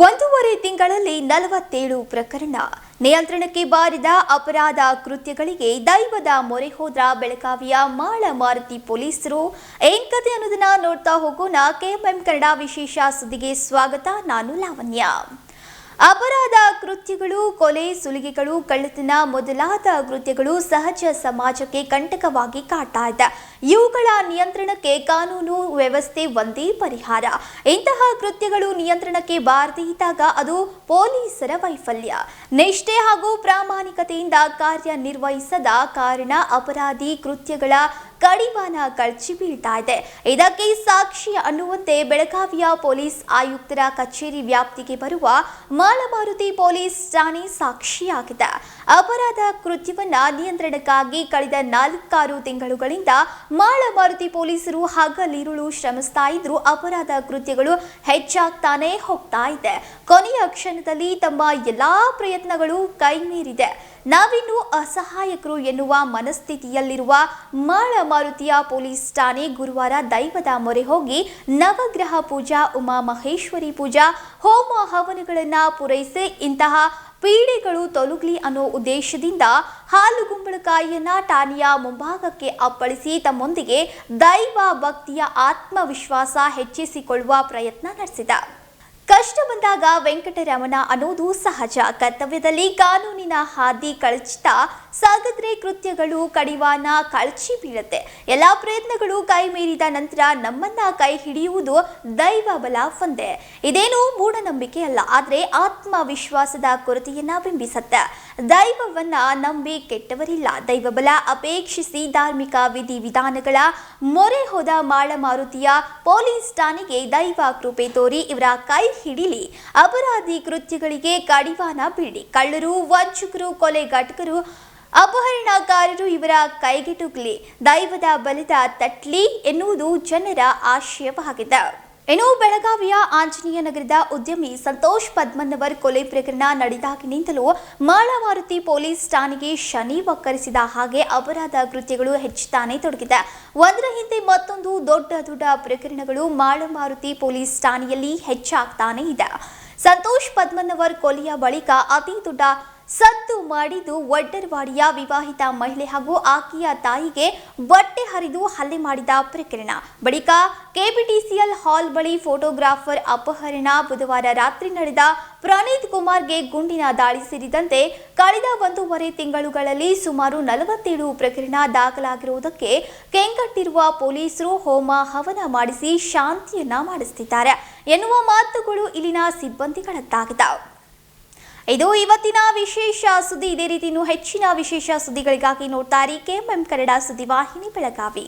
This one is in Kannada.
ಒಂದೂವರೆ ತಿಂಗಳಲ್ಲಿ ನಲವತ್ತೇಳು ಪ್ರಕರಣ. ನಿಯಂತ್ರಣಕ್ಕೆ ಬಾರಿದ ಅಪರಾಧ ಕೃತ್ಯಗಳಿಗೆ ದೈವದ ಮೊರೆ ಹೋದ್ರ ಬೆಳಗಾವಿಯ ಮಾಳ ಮಾರುತಿ ಪೊಲೀಸರು ಏನ್ ಕತೆ ಅನ್ನೋದನ್ನ ನೋಡ್ತಾ ಹೋಗೋಣ. ಕೆಎಂಎಂ ಕನ್ನಡ ವಿಶೇಷ ಸುದ್ದಿಗೆ ಸ್ವಾಗತ. ನಾನು ಲಾವಣ್ಯ. ಅಪರಾಧ ಕೃತ್ಯಗಳು, ಕೊಲೆ ಸುಲಿಗೆಗಳು, ಕಳ್ಳತನ ಮೊದಲಾದ ಕೃತ್ಯಗಳು ಸಹಜ ಸಮಾಜಕ್ಕೆ ಕಂಟಕವಾಗಿ ಕಾಡ್ತಾ ಇದೆ. ಇವುಗಳ ನಿಯಂತ್ರಣಕ್ಕೆ ಕಾನೂನು ವ್ಯವಸ್ಥೆ ಒಂದೇ ಪರಿಹಾರ. ಇಂತಹ ಕೃತ್ಯಗಳು ನಿಯಂತ್ರಣಕ್ಕೆ ಬಾರದೇ ಇದ್ದಾಗ ಅದು ಪೊಲೀಸರ ವೈಫಲ್ಯ. ನಿಷ್ಠೆ ಹಾಗೂ ಪ್ರಾಮಾಣಿಕತೆಯಿಂದ ಕಾರ್ಯನಿರ್ವಹಿಸದ ಕಾರಣ ಅಪರಾಧಿ ಕೃತ್ಯಗಳ ಕಡಿವಾಣ ಕಳಚಿ ಬೀಳ್ತಾ ಇದೆ. ಇದಕ್ಕೆ ಸಾಕ್ಷಿ ಅನ್ನುವಂತೆ ಬೆಳಗಾವಿಯ ಪೊಲೀಸ್ ಆಯುಕ್ತರ ಕಚೇರಿ ವ್ಯಾಪ್ತಿಗೆ ಬರುವ ಮಾಲಮಾರುತಿ ಪೊಲೀಸ್ ಠಾಣೆ ಸಾಕ್ಷಿಯಾಗಿದೆ. ಅಪರಾಧ ಕೃತ್ಯವನ್ನ ನಿಯಂತ್ರಣಕ್ಕಾಗಿ ಕಳೆದ ನಾಲ್ಕಾರು ತಿಂಗಳುಗಳಿಂದ ಮಾಳಮಾರುತಿ ಪೊಲೀಸರು ಹಗಲಿರುಳು ಶ್ರಮಿಸ್ತಾ ಇದ್ರು. ಅಪರಾಧ ಕೃತ್ಯಗಳು ಹೆಚ್ಚಾಗ್ತಾನೆ ಹೋಗ್ತಾ ಇದೆ. ಕೊನೆಯ ಕ್ಷಣದಲ್ಲಿ ತಮ್ಮ ಎಲ್ಲಾ ಪ್ರಯತ್ನಗಳು ಕೈಮೀರಿದೆ. ನಾವಿನ್ನು ಅಸಹಾಯಕರು ಎನ್ನುವ ಮನಸ್ಥಿತಿಯಲ್ಲಿರುವ ಮಾಳ ಮಾರುತಿಯ ಪೊಲೀಸ್ ಠಾಣೆ ಗುರುವಾರ ದೈವದ ಮೊರೆ ಹೋಗಿ ನವಗ್ರಹ ಪೂಜಾ ಉಮಾ ಮಹೇಶ್ವರಿ ಪೂಜಾ, ಹೋಮ ಹವನಗಳನ್ನು ಪೂರೈಸಿ ಇಂತಹ ಪೀಡೆಗಳು ತೊಲಗಲಿ ಅನ್ನೋ ಉದ್ದೇಶದಿಂದ ಹಾಲುಗುಂಬಳಕಾಯಿಯನ್ನ ಠಾಣೆಯ ಮುಂಭಾಗಕ್ಕೆ ಅಪ್ಪಳಿಸಿ ತಮ್ಮೊಂದಿಗೆ ದೈವ ಭಕ್ತಿಯ ಆತ್ಮವಿಶ್ವಾಸ ಹೆಚ್ಚಿಸಿಕೊಳ್ಳುವ ಪ್ರಯತ್ನ ನಡೆಸಿದ. ಕಷ್ಟ ಬಂದಾಗ ವೆಂಕಟರಮಣ ಅನ್ನೋದು ಸಹಜ. ಕರ್ತವ್ಯದಲ್ಲಿ ಕಾನೂನಿನ ಹಾದಿ ಕಳಚಿತ ಸಾಗದ್ರೆ ಕೃತ್ಯಗಳು ಕಡಿವಾಣ ಕಳಚಿ ಬೀಳುತ್ತೆ. ಎಲ್ಲಾ ಪ್ರಯತ್ನಗಳು ಕೈ ಮೀರಿದ ನಂತರ ನಮ್ಮನ್ನ ಕೈ ಹಿಡಿಯುವುದು ದೈವ ಬಲ ಒಂದೇ. ಇದೇನು ಮೂಢನಂಬಿಕೆ ಅಲ್ಲ, ಆದ್ರೆ ಆತ್ಮವಿಶ್ವಾಸದ ಕೊರತೆಯನ್ನ ಬಿಂಬಿಸುತ್ತೆ. ದೈವವನ್ನ ನಂಬಿ ಕೆಟ್ಟವರಿಲ್ಲ. ದೈವ ಬಲ ಅಪೇಕ್ಷಿಸಿ ಧಾರ್ಮಿಕ ವಿಧಿ ವಿಧಾನಗಳ ಮೊರೆ ಹೋದ ಮಾಳ ಮಾರುತಿಯ ಪೊಲೀಸ್ ಠಾಣೆಗೆ ದೈವ ಕೃಪೆ ತೋರಿ ಇವರ ಕೈ ಹಿಡಿಲಿ. ಅಪರಾಧಿ ಕೃತ್ಯಗಳಿಗೆ ಕಡಿವಾಣ ಬೀಳಿ. ಕಳ್ಳರು, ವಂಚಕರು, ಕೊಲೆಗಟಕರು, ಅಪಹರಣಕಾರರು ಇವರ ಕೈಗೆಟುಕಲಿ. ದೈವದ ಬಲಿದ ತಟ್ಲಿ ಎನ್ನುವುದು ಜನರ ಆಶಯವಾಗಿದೆ. ಇನ್ನು ಬೆಳಗಾವಿಯ ಆಂಜನೇಯ ನಗರದ ಉದ್ಯಮಿ ಸಂತೋಷ್ ಪದ್ಮನವರ್ ಕೊಲೆ ಪ್ರಕರಣ ನಡೆದಾಗಿನಿಂದಲೂ ಮಾಳಮಾರುತಿ ಪೊಲೀಸ್ ಠಾಣೆಗೆ ಶನಿ ಒಕ್ಕರಿಸಿದ ಹಾಗೆ ಅಪರಾಧ ಕೃತ್ಯಗಳು ಹೆಚ್ಚುತ್ತಾನೆ ತೊಡಗಿದೆ. ಒಂದರ ಹಿಂದೆ ಮತ್ತೊಂದು ದೊಡ್ಡ ದೊಡ್ಡ ಪ್ರಕರಣಗಳು ಮಾಳಮಾರುತಿ ಪೊಲೀಸ್ ಠಾಣೆಯಲ್ಲಿ ಹೆಚ್ಚಾಗ್ತಾನೆ ಇದೆ. ಸಂತೋಷ್ ಪದ್ಮನವರ್ ಕೊಲೆಯ ಬಳಿಕ ಅತಿ ದೊಡ್ಡ ಸದ್ದು ಮಾಡಿದ್ದು ಒಡ್ಡರ್ವಾಡಿಯ ವಿವಾಹಿತ ಮಹಿಳೆ ಹಾಗೂ ಆಕೆಯ ತಾಯಿಗೆ ಬಟ್ಟೆ ಹರಿದು ಹಲ್ಲೆ ಮಾಡಿದ ಪ್ರಕರಣ. ಬಳಿಕ ಕೆಬಿಟಿಸಿಎಲ್ ಹಾಲ್ ಬಳಿ ಫೋಟೋಗ್ರಾಫರ್ ಅಪಹರಣ ಬುಧವಾರ ರಾತ್ರಿ ನಡೆದ ಪ್ರಣೀತ್ ಕುಮಾರ್ಗೆ ಗುಂಡಿನ ದಾಳಿ ಸೇರಿದಂತೆ ಕಳೆದ ಒಂದೂವರೆ ತಿಂಗಳುಗಳಲ್ಲಿ ಸುಮಾರು ನಲವತ್ತೇಳು ಪ್ರಕರಣ ದಾಖಲಾಗಿರುವುದಕ್ಕೆ ಕೆಂಗಟ್ಟಿರುವ ಪೊಲೀಸರು ಹೋಮ ಹವನ ಮಾಡಿಸಿ ಶಾಂತಿಯನ್ನ ಮಾಡಿಸುತ್ತಿದ್ದಾರೆ ಎನ್ನುವ ಮಾತುಗಳು ಇಲ್ಲಿನ ಸಿಬ್ಬಂದಿಗಳದ್ದಾಗಿದೆ ಇದು ಇವತ್ತಿನ ವಿಶೇಷ ಸುದ್ದಿ. ಇದೇ ರೀತಿ ಹೆಚ್ಚಿನ ವಿಶೇಷ ಸುದ್ದಿಗಳಿಗಾಗಿ ನೋಡ್ತಾ ಇರಿ. ಕೆಎಂಎಂ ಕನ್ನಡ ಸುದ್ದಿವಾಹಿನಿ ಬೆಳಗಾವಿ.